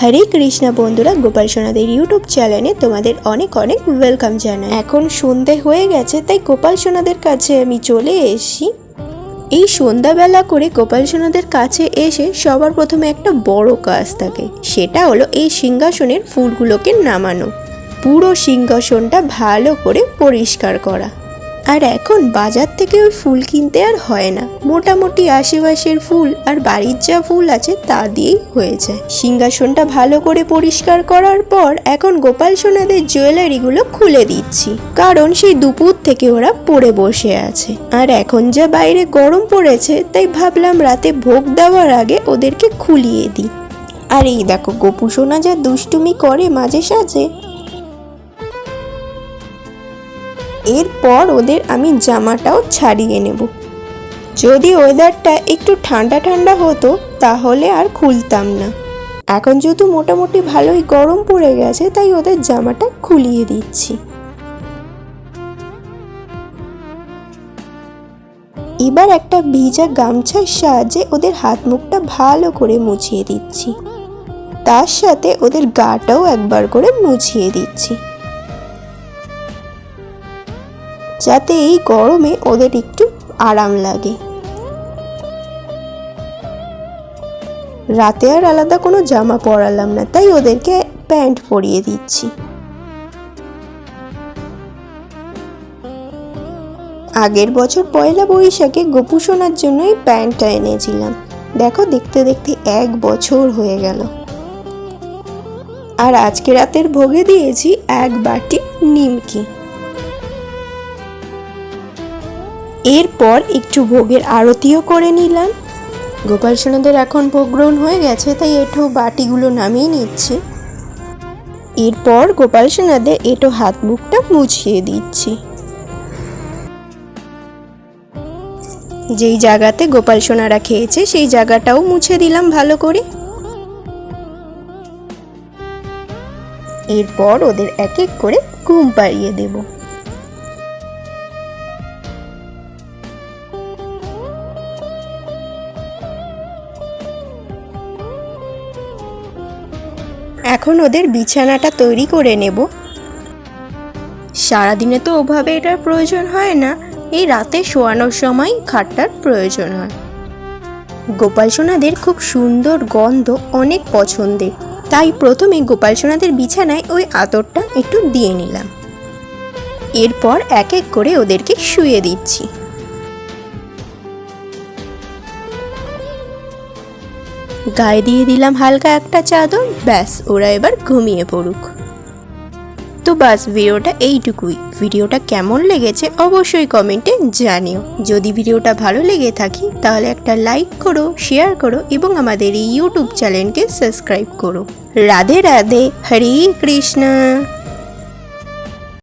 হরে কৃষ্ণা বন্ধুরা, গোপাল সোনাদের ইউটিউব চ্যানেলে তোমাদের অনেক অনেক ওয়েলকাম জানাই। এখন সন্ধে হয়ে গেছে, তাই গোপাল সোনাদের কাছে আমি চলে এসেছি। এই সন্ধ্যাবেলা করে গোপাল সোনাদের কাছে এসে সবার প্রথমে একটা বড় কাজ থাকে, সেটা হলো এই সিংহাসনের ফুলগুলোকে নামানো। পুরো সিংহাসনটা ভালো করে পরিষ্কার করা। আর এখন বাজার থেকে ওই ফুল কিনতে আর হয় না। মোটামুটি আশেপাশের ফুল আর বাড়ির যা ফুল আছে তা দিয়েই হয়ে যায় সিংহাসনটা ভালো করে পরিষ্কার করার পর এখন গোপাল সোনাদের জুয়েলারিগুলো খুলে দিচ্ছি। কারণ সেই দুপুর থেকে ওরা পড়ে বসে আছে। আর এখন যা বাইরে গরম পড়েছে, তাই ভাবলাম রাতে ভোগ দেওয়ার আগে ওদেরকে খুলিয়ে দিই। আর এই দেখো, গোপু সোনা যা দুষ্টুমি করে মাঝে সাঝে এরপর ওদের আমি জামাটাও ছাড়িয়ে নেব। যদি ওয়েদারটা একটু ঠান্ডা ঠান্ডা হতো, তাহলে আর খুলতাম না। এখন যেহেতু মোটামুটি ভালোই গরম পড়ে গেছে, তাই ওদের জামাটা খুলিয়ে দিচ্ছি। এবার একটা ভিজা গামছার সাহায্যে ওদের হাত মুখটা ভালো করে মুছিয়ে দিচ্ছি। তার সাথে ওদের গাটাও একবার করে মুছিয়ে দিচ্ছি। যাতে এই গরমে ওদের একটু আরাম লাগে। রাতে আর আলাদা কোনো জামা পরালাম না, তাই ওদেরকে প্যান্ট পরিয়ে দিচ্ছি। আগের বছর পয়লা বৈশাখে গোপু সোনার জন্য এই প্যান্টটা এনেছিলাম। দেখো, দেখতে দেখতে এক বছর হয়ে গেল। আর আজকে রাতের ভোগে দিয়েছি এক বাটি নিমকি। এরপর একটু ভোগের আরতিও করে নিলাম। গোপাল সোনাদের এখন ভোগ গ্রহণ হয়ে গেছে, তাই এঠো বাটিগুলো নামিয়ে নিচ্ছি। এরপর গোপাল সোনাদের এটো হাত মুখটা মুছিয়ে দিচ্ছি। যেই জায়গাতে গোপাল সোনারা খেয়েছে, সেই জায়গাটাও মুছে দিলাম ভালো করে। এরপর ওদের এক এক করে ঘুম পাড়িয়ে দেবো। এখন ওদের বিছানাটা তৈরি করে নেব। সারাদিনে তো ওভাবে এটার প্রয়োজন হয় না। এই রাতে শোয়ানোর সময় খাটটার প্রয়োজন হয়। গোপাল সোনাদের খুব সুন্দর গন্ধ অনেক পছন্দের। তাই প্রথমে গোপাল সোনাদের বিছানায় ওই আতরটা একটু দিয়ে নিলাম। এরপর এক এক করে ওদেরকে শুয়ে দিচ্ছি। গায়ে দিয়ে দিলাম হালকা একটা চাদর, ব্যাস, ওরা এবার ঘুমিয়ে পড়ুক। তো বাস, ভিডিওটা এইটুকুই। ভিডিওটা কেমন লেগেছে অবশ্যই কমেন্টে জানিও। যদি ভিডিওটা ভালো লেগে থাকি, তাহলে একটা লাইক করো, শেয়ার করো এবং আমাদের এই ইউটিউব চ্যানেলকে সাবস্ক্রাইব করো। রাধে রাধে, হরে কৃষ্ণ।